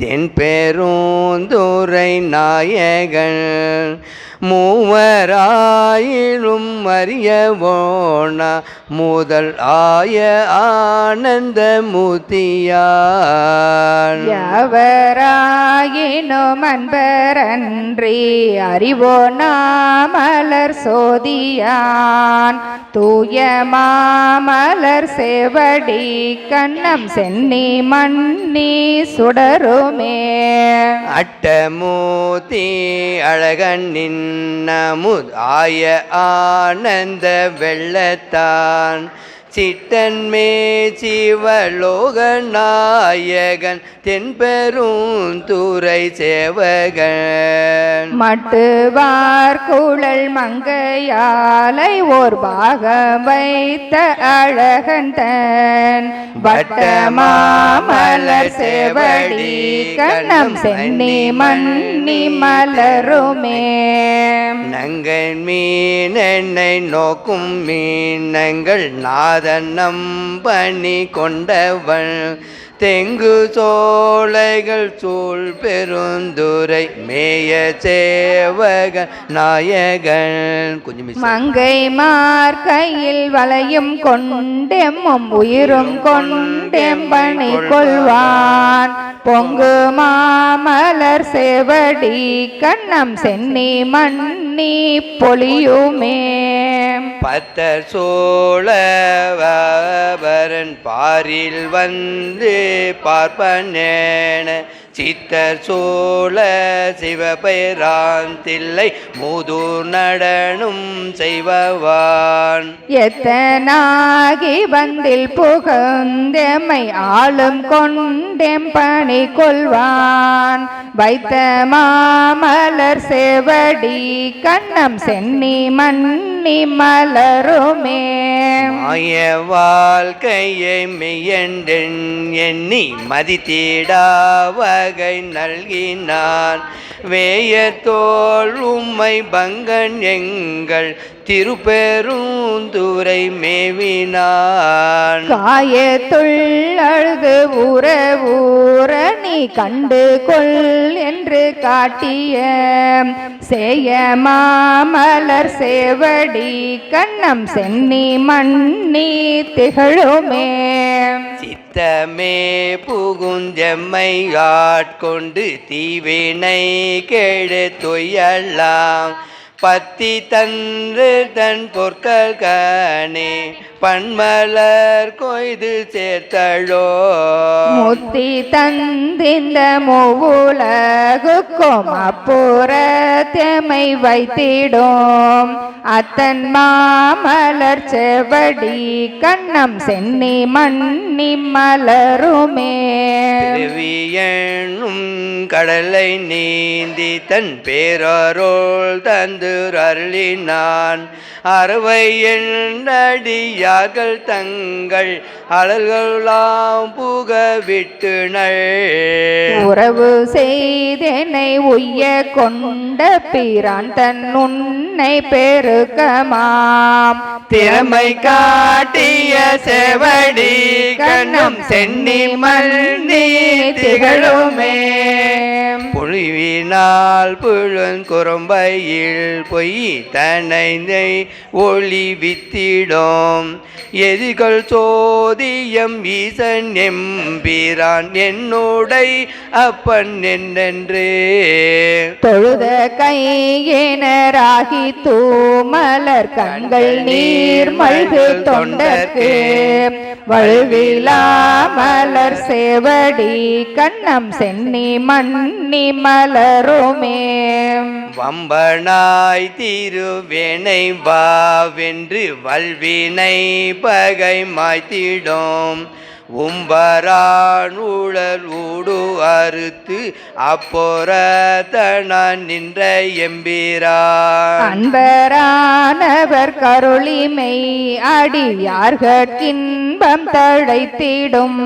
தென் தென்பெருந்துரை நாயகன் மூவராயிலும் அறியவோன முதல் ஆய ஆனந்த மூத்தியான் எவராயினும் அன்பரன்றி அறிவோ நாமலர் சோதியான். தூய மாமலர் சேவடி கண்ணம் சென்னி மன்னி சுடருமே. அட்டமூர்த்தி அழகன் நின்னமுத் ஆய ஆனந்த வெள்ளத்தான். சிட்டன்மே சிவலோக நாயகன் தென்பெருந்துரை சேவகன். மட்டுவார் குழல் மங்கையாலை ஓர் பாகம் வைத்த அழகன் தன். வட்டமாமலர் சேவடி கண்ணம் சென்னி மண் கண்ணி மலருமே. நங்கள் மீன் என்னை நோக்கும் மீனங்கள் நாதன்னம் பண்ணி கொண்டவள். தெங்கு சோலைகள் சூழ் பெருந்துரை மேய சேவகன் நாயகன். கொஞ்சம் மங்கை மார் கையில் வளையும் கொண்டெம்மும் உயிரும் கொண்டெம்பனை கொள்வான். பொங்கு மாமலர் சேவடி கண்ணம் சென்னி மன்னி பொலியுமே. பத்த சோழவரன் பாரில் வந்து பார்ப்பனேன. சித்தர் சோழ சிவபெயரான் தில்லை மூது நடனும் செய்பவான். எத்தனாகி வந்தில் புகுந்தெம்மை ஆளும் கொண்டெம் பணி கொள்வான். வைத்த மாமலர் சேவடி கண்ணம் சென்னி மன்னி மலருமே. மாய வாழ்க்கையை மெய்யன்றென் எண்ணி மதித்திடா வகை நல்கினான். வேய தோல் உம்மை பங்கன் எங்கள் திருப்பெருந்துரை மேவினான். காயத்துள் அழுது ஊற ஊரன் நீ கண்டு கொள் என்று காட்டிய சேய மாமலர் சேவடி கண்ணம் சென்னி மண்ணி திகழுமே. சித்தமே புகுந்தெம்மை தீவினை கேடு தொய்யலாம் பத்தி தன்று தன் பொற்கள் கனே பன்மலர் கொய்து சேர்த்தழோ. முத்தி தந்திந்த மூவுலகுக்கும் அப்புறத்தமை வைத்திடும். அத்தன் மாமலர் செவடி கண்ணம் சென்னி மன்னி மலருமே. திருவியனும் கடலை நீந்தி தன் பேரருள் தந்து அருளினான் அறுவை எண்ணடியார்கள் தங்கள் அழல்களாம் புக விட்டுனள் உறவு செய்தெனை உய்ய கொண்ட பிரான் தன் உன்னை பெருக்கமாம். திறமை காட்டிய செவடி கண்ணும் சென்னி மன்னி திகழுமே. பொழிவினால் புழுன் குறும்பையில் பொய் தனைந்தை ஒளி வித்திடும். எதிர்கள் சோதியம் ஈசன் எம்பிரான் என்னுடை அப்பன் என்னென்று. தொழுத கையினராகி தூமலர் கண்கள் நீர் மல்கு தொண்டர்க்கு. வழுவிலா மலர் சேவடி கண்ணம் சென்னி மன்னி மலருமே. வம்பனாய் திருவேனை வாவென்று வல்வினை பகை மாய்த்திடும் உம்பரான் ஊழல் ஊடு அறுத்து அப்போரத்தனான் நின்ற எம்பிரான். அன்பரானவர் கருளிமை அடியார்கட்கின்பம் தழைத்திடும்.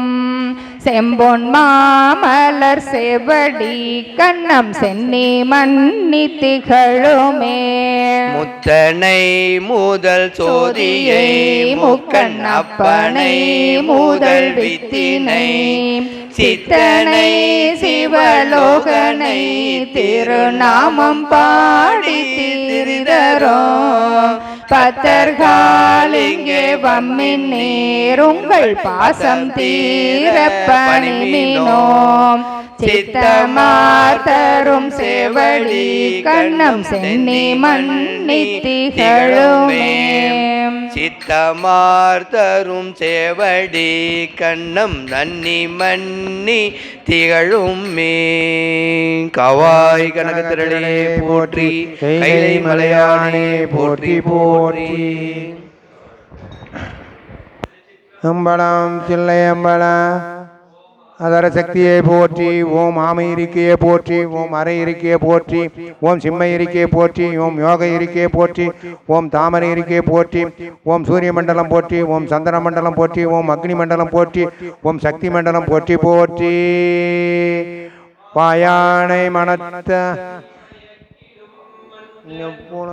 செம்பொன் மாமலர் செவடி கண்ணம் சென்னி மன்னி திகழுமே. முத்தனை முதல் சோதியை முக்கண் அப்பனை முதல் வித்தினை. சித்தனை சிவலோகனை திருநாமம் பாடி திருதரோ. பத்தர்கள் இங்கே வம்மின் நேருங்கள் பாசம் தீர பணிமினோம் சித்தமார் தரும் செவடி கண்ணம் சென்னி மன்னி திகழுமே. சித்தமார் தரும் சேவடி கண்ணம் நன்னி மன்னி திகழும். மே கவாய் கனகத்திரளே போற்றி கைலை மலையானே போற்றி போற்றி அம்பலம் தில்லையம்பலம் அதர சக்தியை போற்றி. ஓம் ஆமை இருக்கையை போற்றி. ஓம் அரை இருக்கையை போற்றி. ஓம் சிம்ம இருக்கையை போற்றி. ஓம் யோக இருக்கையை போற்றி. ஓம் தாமரை இருக்கையை போற்றி. ஓம் சூரிய மண்டலம் போற்றி. ஓம் சந்திர மண்டலம் போற்றி. ஓம் அக்னி மண்டலம் போற்றி. ஓம் சக்தி மண்டலம் போற்றி போற்றி. வாயானை மனத்த போன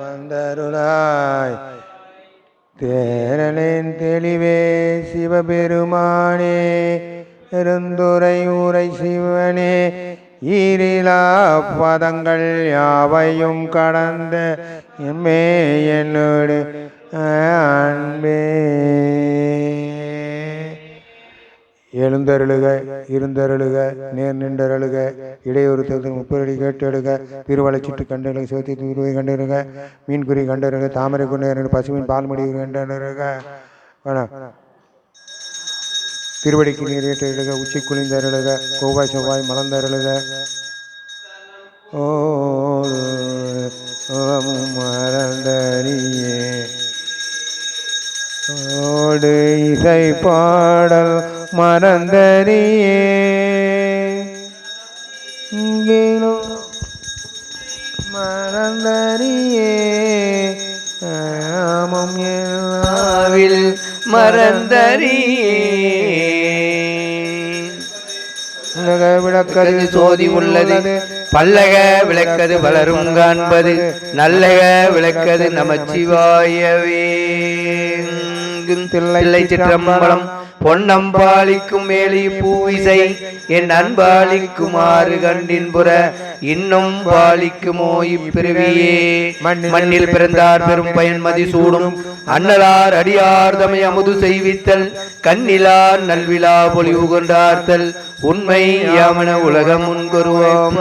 வந்தருளாய் தேரலின் தெளிவே சிவபெருமானே பெருந்துரை உரை சிவனே ஈரிலா பதங்கள் யாவையும் கடந்த எம்மே என்னோடு அன்பே. எழுந்தருளுக இருந்தருளுக நேர் நின்றருளுக இடையூறு தேர்தல் முப்பரடி கேட்டெடுக திருவளைச்சிட்டு கண்டருக சோத்தி திருவை கண்டருக மீன்குறி கண்டருக தாமரை கொண்டு பசுவின் பால்மடி கண்டருக திருவடிக்கு நீர் ஏற்றிடுக உச்சி குளிந்தருளுக கோவாய் செவ்வாய் மலர்ந்தருளுக. ஓ மறந்தறியே ஓடு இசை பாடல் மறந்தறியே இங்கேனோ மறந்தறியே மறந்தறியே உலக விளக்கது சோதி உள்ளது பல்லக விளக்கது வளரும் காண்பது நல்லக விளக்கது நமச்சிவாயவே. தில்லை சிற்றம்பலம் பொன்னம்பாளிக்கும் மேலி பூவிசை என் அன்பாளிக்குமாறு கண்டின்புற இன்னும் பாலிக்குமோ இப்பிறவியே. மண்ணில் பிறந்தார் பெரும் பயன் மதிசூடும் அன்னலார் அடியார் தமை அமுது செய்வித்தல் கண்ணிலார் நல்விழா பொலிவு கொண்டார்த்தல் உண்மை யாமன உலகம் முன்கொருவோம்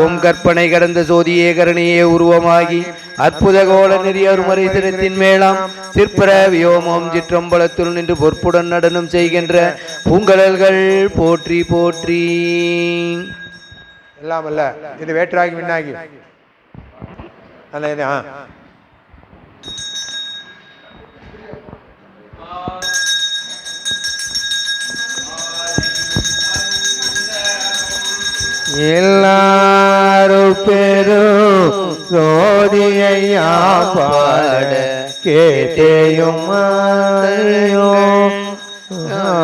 ஓம் கற்பனை கடந்த சோதியே கரணியே உருவமாகி அற்புத கோல நெறியர் அருமறை தினத்தின் மேலாம் சிற்பர வியோமம் சிற்றம்பலத்துள் நின்று பொற்புடன் நடனம் செய்கின்ற பூங்கடல்கள் போற்றி போற்றி. எல்லாம் அல்ல. இது வேற்றாகி விண்ணாகி. அல்ல இது ஆ. எல்லாரும் பெரும் சோதியை பாட கேட்டேயும்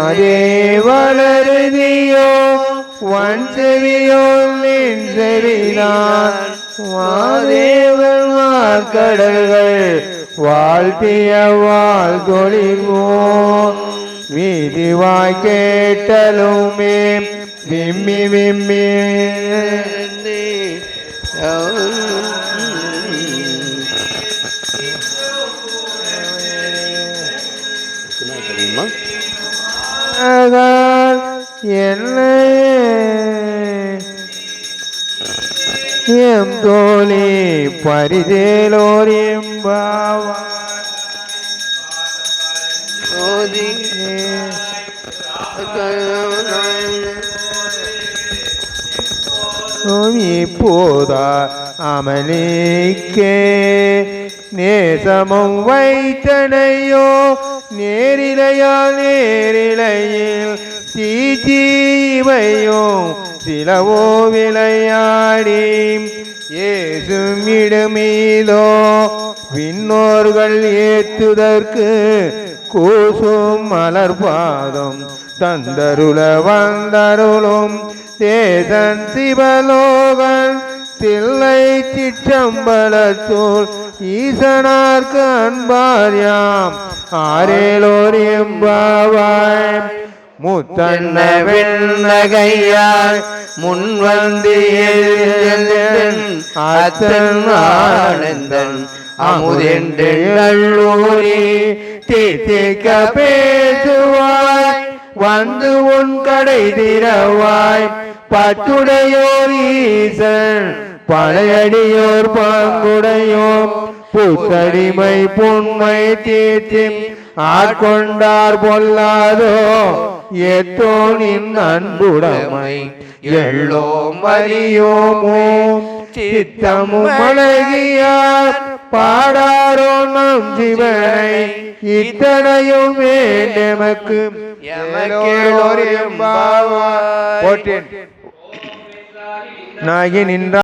அதே வளருதியோ வன் செவியோ நின் செவிதான் மாதேவன் கடல்கள் வாழ்த்திய வாழ் வீதிவாய் கேட்டலுமே விம்மி விம்மி. எம் தோழி பரிதேலோர் எம்பாவா சோதி. இப்போதா அமலிக்கே நேசமும் வைத்தனையோ நேரிலையா நேரிலையில் தீஜீவையோ சிலவோ விளையாடி ஏசும் இடமீதோ விண்ணோர்கள் ஏத்துதற்கு கூசும் மலர்பாதம் தந்தருள வந்தருளும். சேதன் சிவலோகன் தில்லை சிற்றம்பலத்தோல் ஈசனார்க்கு அன்பாரியாம். ஆரேலோர் எம்பாவாய் முத்தன்ன வெண்ணகையாய் முன்வந்தியன் அத்தன் ஆனந்தன் அமுதென்று நல்லூரி தித்திக்க பேசுவாய் வந்து உன் கடை திறவாய். பத்துடையோர் ஈசன் பழையடியோர் பாங்குடையோம். புத்தடிமை புண்மை தீர்த்தி ஆட்கொண்டார் பொல்லாதோ. எத்தோ நின் அன்புடைமை எள்ளோம் அறியோமோ சித்தமும் அழகியார் பாடாரோ நம் சிவனை இத்தனையும் எம்பாவாய். போட்டேன் நாகி நின்ற